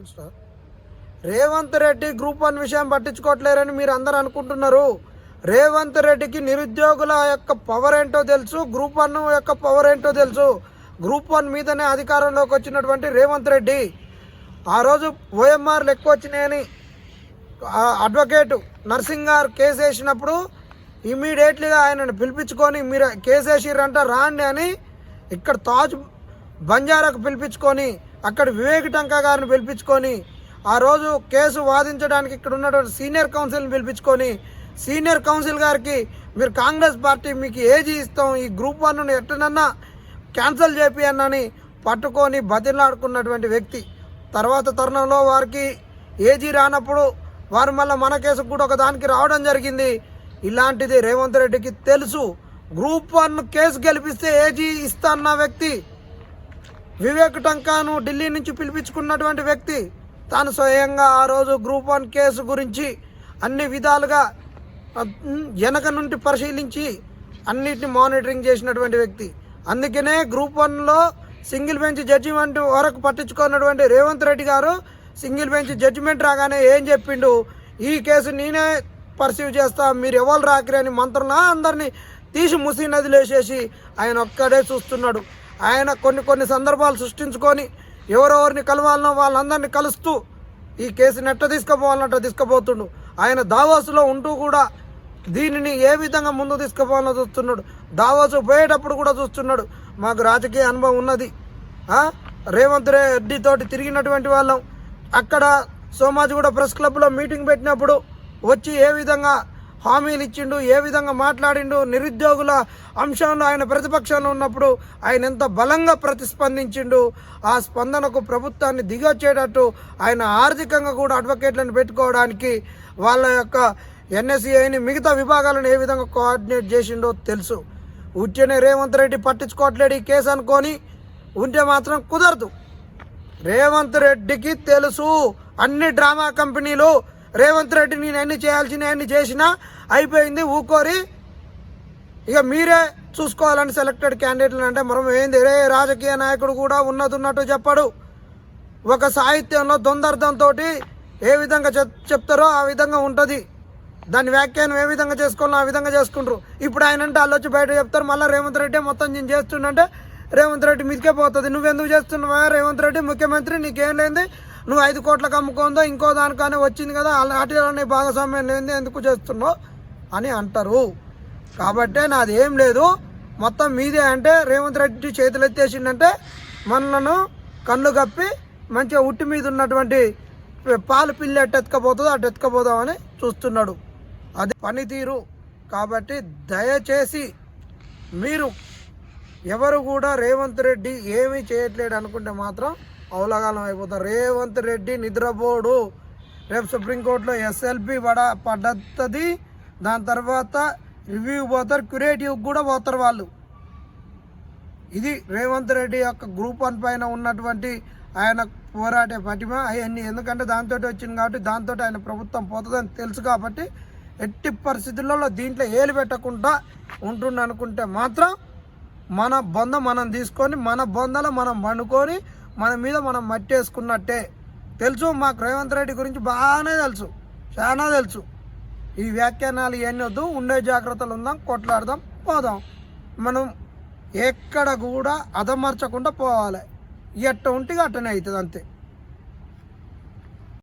Insta Revanth Reddy group one విషయం పట్టించుకోవట్లేరని మీరు అందరు అనుకుంటున్నారు. రేవంత్ రెడ్డికి నిరుద్యోగుల యొక్క పవర్ ఏంటో తెలుసు గ్రూప్ వన్ యొక్క పవర్ ఏంటో తెలుసు. గ్రూప్ వన్ మీదనే అధికారంలోకి వచ్చినటువంటి రేవంత్ రెడ్డి ఆ రోజు ఓఎంఆర్లు ఎక్కువ వచ్చినాయని అడ్వకేటు నర్సింగ్ గారు కేసు వేసినప్పుడు ఇమీడియట్లీగా ఆయనను పిలిపించుకొని మీరు కేసు వేసిరంట రాండి అని ఇక్కడ తాజ్ బంజారాకు పిలిపించుకొని అక్కడ వివేక్ టంకా గారిని పిలిపించుకొని ఆ రోజు కేసు వాదించడానికి ఇక్కడ ఉన్నటువంటి సీనియర్ కౌన్సిల్ని పిలిపించుకొని సీనియర్ కౌన్సిల్ గారికి మీరు కాంగ్రెస్ పార్టీ మీకు ఏజీ ఇస్తాం? ఈ గ్రూప్ వన్ను ఎట్టనన్నా క్యాన్సిల్ చేపియన్నని పట్టుకొని బతిలాడుకున్నటువంటి వ్యక్తి. తర్వాత తరుణంలో వారికి ఏజీ రానప్పుడు వారు మళ్ళీ మన కేసు కూడా ఒక దానికి రావడం జరిగింది. ఇలాంటిది రేవంత్ రెడ్డికి తెలుసు. గ్రూప్ వన్ కేసు గెలిపిస్తే ఏజీ ఇస్తాన్న వ్యక్తి వివేక్ టంకాను ఢిల్లీ నుంచి పిలిపించుకున్నటువంటి వ్యక్తి తాను స్వయంగా ఆ రోజు గ్రూప్ వన్ కేసు గురించి అన్ని విధాలుగా వెనక నుండి పరిశీలించి అన్నిటిని మానిటరింగ్ చేసినటువంటి వ్యక్తి. అందుకనే గ్రూప్ వన్లో సింగిల్ బెంచ్ జడ్జిమెంట్ వరకు పట్టించుకున్నటువంటి రేవంత్ రెడ్డి గారు సింగిల్ బెంచ్ జడ్జిమెంట్ రాగానే ఏం చెప్పిండు? ఈ కేసు నేనే పర్సీవ్ చేస్తా మీరు ఎవరు రాకరే అని మంత్రులు అందరినీ తీసి ముసి నదిలేసేసి ఆయన ఒక్కడే చూస్తున్నాడు. ఆయన కొన్ని కొన్ని సందర్భాలు సృష్టించుకొని ఎవరెవరిని కలవాలనో వాళ్ళందరినీ కలుస్తూ ఈ కేసుని ఎట్ట తీసుకుపోవాలన్నట్టు తీసుకుపోతుండు. ఆయన దావాసులో ఉంటూ కూడా దీనిని ఏ విధంగా ముందు తీసుకుపోవాలో చూస్తున్నాడు. దావాసు పోయేటప్పుడు కూడా చూస్తున్నాడు. మాకు రాజకీయ అనుభవం ఉన్నది. రేవంత్ రెడ్డితోటి తిరిగినటువంటి వాళ్ళం. అక్కడ సోమాజిగూడ ప్రెస్ క్లబ్లో మీటింగ్ పెట్టినప్పుడు వచ్చి ఏ విధంగా హామీలు ఇచ్చిండు ఏ విధంగా మాట్లాడిండు నిరుద్యోగుల అంశంలో ఆయన ప్రతిపక్షంలో ఉన్నప్పుడు ఆయన ఎంత బలంగా ప్రతిస్పందించిండు ఆ స్పందనకు ప్రభుత్వాన్ని దిగొచ్చేటట్టు ఆయన ఆర్థికంగా కూడా అడ్వకేట్లను పెట్టుకోవడానికి వాళ్ళ యొక్క ఎన్ఎస్ఈఐని మిగతా విభాగాలను ఏ విధంగా కోఆర్డినేట్ చేసిండో తెలుసు. ఉట్టినే రేవంత్ రెడ్డి పట్టించుకోవట్లేడు ఈ కేసు అనుకొని ఉంటే మాత్రం కుదరదు. రేవంత్ రెడ్డికి తెలుసు అన్ని డ్రామా కంపెనీలు రేవంత్ రెడ్డి నేను అన్ని చేయాల్సిన అన్ని చేసినా అయిపోయింది ఊకోరి. ఇక మీరే చూసుకోవాలని సెలెక్టెడ్ క్యాండిడేట్లు అంటే మనం ఏంది? రే రాజకీయ నాయకుడు కూడా ఉన్నది ఉన్నట్టు చెప్పడు. ఒక సాహిత్యంలో దొందర్థంతో ఏ విధంగా చెప్ చెప్తారో ఆ విధంగా ఉంటుంది. దాని వ్యాఖ్యానం ఏ విధంగా చేసుకోవాలో ఆ విధంగా చేసుకుంటారు. ఇప్పుడు ఆయన అంటే వాళ్ళు వచ్చి బయట చెప్తారు మళ్ళీ రేవంత్ రెడ్డి మొత్తం నేను చేస్తుండంటే రేవంత్ రెడ్డి మీదకే పోతుంది. నువ్వెందుకు చేస్తున్నావా? రేవంత్ రెడ్డి ముఖ్యమంత్రి నీకేం లేని నువ్వు ఐదు కోట్లకు అమ్ముకుందో ఇంకో దానికనే వచ్చింది కదా వాటిలోనే భాగస్వామ్యం లేని ఎందుకు చేస్తున్నావు అని అంటారు. కాబట్టే నాది ఏం లేదు. మొత్తం మీదే అంటే రేవంత్ రెడ్డి చేతులు ఎత్తేసిందంటే మనలను కళ్ళు కప్పి మంచిగా ఉట్టి మీద ఉన్నటువంటి పాలు పిల్లి ఎట్టు ఎత్తుకపోతుందో అటు ఎత్తుకపోదామని చూస్తున్నాడు. అది పనితీరు. కాబట్టి దయచేసి మీరు ఎవరు కూడా రేవంత్ రెడ్డి ఏమీ చేయట్లేడు అనుకుంటే మాత్రం అవలగాలం అయిపోతారు రేవంత్ రెడ్డి నిద్రపోడు. రేపు సుప్రీంకోర్టులో ఎస్ఎల్పి పడ పడుతుంది దాని తర్వాత రివ్యూ పోతారు. క్యూరేటివ్ కూడా పోతారు వాళ్ళు. ఇది రేవంత్ రెడ్డి యొక్క గ్రూప్ వన్ పైన ఉన్నటువంటి ఆయన పోరాటే పటిమ. అవన్నీ ఎందుకంటే దాంతో వచ్చింది కాబట్టి దాంతో ఆయన ప్రభుత్వం పోతుందని తెలుసు కాబట్టి ఎట్టి పరిస్థితులలో దీంట్లో ఏలు పెట్టకుండా ఉంటుండనుకుంటే మాత్రం మన బొంద మనం తీసుకొని మన బొందలో మనం వండుకొని మన మీద మనం మట్టేసుకున్నట్టే. తెలుసు మాకు రేవంత్ రెడ్డి గురించి బాగానే తెలుసు చాలా తెలుసు. ఈ వ్యాఖ్యానాలు ఇవన్నీ వద్దు ఉండే జాగ్రత్తలు ఉందాం కొట్లాడదాం పోదాం. మనం ఎక్కడ కూడా అదమర్చకుండా పోవాలి. ఎట్ట ఉంటే అట్టనే అవుతుంది అంతే.